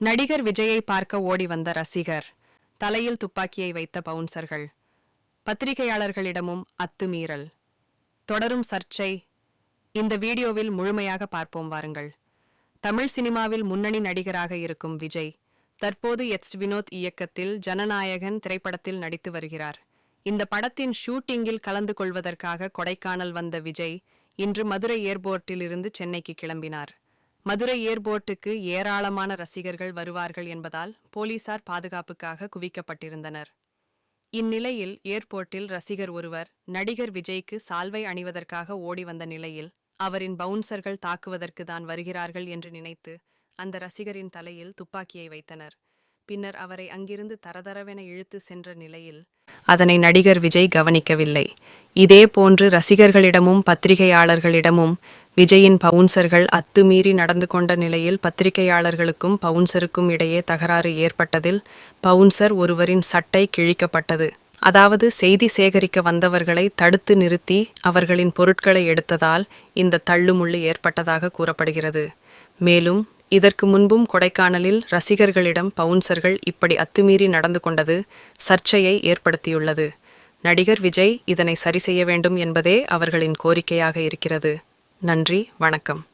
நடிகர் விஜயை பார்க்க ஓடி வந்த ரசிகர். தலையில் துப்பாக்கியை வைத்த பவுன்சர்கள். பத்திரிகையாளர்களிடமும் அத்துமீறல் தொடரும் சர்ச்சை. இந்த வீடியோவில் முழுமையாக பார்ப்போம் வாருங்கள். தமிழ் சினிமாவில் முன்னணி நடிகராக இருக்கும் விஜய் தற்போது எஸ் வினோத் இயக்கத்தில் ஜனநாயகன் திரைப்படத்தில் நடித்து வருகிறார். இந்த படத்தின் ஷூட்டிங்கில் கலந்து கொள்வதற்காக கொடைக்கானல் வந்த விஜய் இன்று மதுரை ஏர்போர்ட்டில் இருந்து சென்னைக்கு கிளம்பினார். மதுரை ஏர்போர்ட்டுக்கு ஏராளமான ரசிகர்கள் வருவார்கள் என்பதால் போலீசார் பாதுகாப்புக்காக குவிக்கப்பட்டிருந்தனர். இந்நிலையில் ஏர்போர்ட்டில் ரசிகர் ஒருவர் நடிகர் விஜய்க்கு சால்வை அணிவதற்காக ஓடி வந்த நிலையில் அவரின் பவுன்சர்கள் தாக்குவதற்கு தான் வருகிறார்கள் என்று நினைத்து அந்த ரசிகரின் தலையில் துப்பாக்கியை வைத்தனர். பின்னர் அவரை அங்கிருந்து தரதரவென இழுத்து சென்ற நிலையில் அதனை நடிகர் விஜய் கவனிக்கவில்லை. இதே போன்று ரசிகர்களிடமும் பத்திரிகையாளர்களிடமும் விஜயின் பவுன்சர்கள் அத்துமீறி நடந்து கொண்ட நிலையில் பத்திரிகையாளர்களுக்கும் பவுன்சருக்கும் இடையே தகராறு ஏற்பட்டதில் பவுன்சர் ஒருவரின் சட்டை கிழிக்கப்பட்டது. அதாவது செய்தி சேகரிக்க வந்தவர்களை தடுத்து நிறுத்தி அவர்களின் பொருட்களை எடுத்ததால் இந்த தள்ளுமுள்ளு ஏற்பட்டதாக கூறப்படுகிறது. மேலும் இதற்கு முன்பும் கொடைக்கானலில் ரசிகர்களிடம் பவுன்சர்கள் இப்படி அத்துமீறி நடந்து கொண்டது சர்ச்சையை ஏற்படுத்தியுள்ளது. நடிகர் விஜய் இதனை சரி செய்ய வேண்டும் என்பதே அவர்களின் கோரிக்கையாக இருக்கிறது. நன்றி வணக்கம்.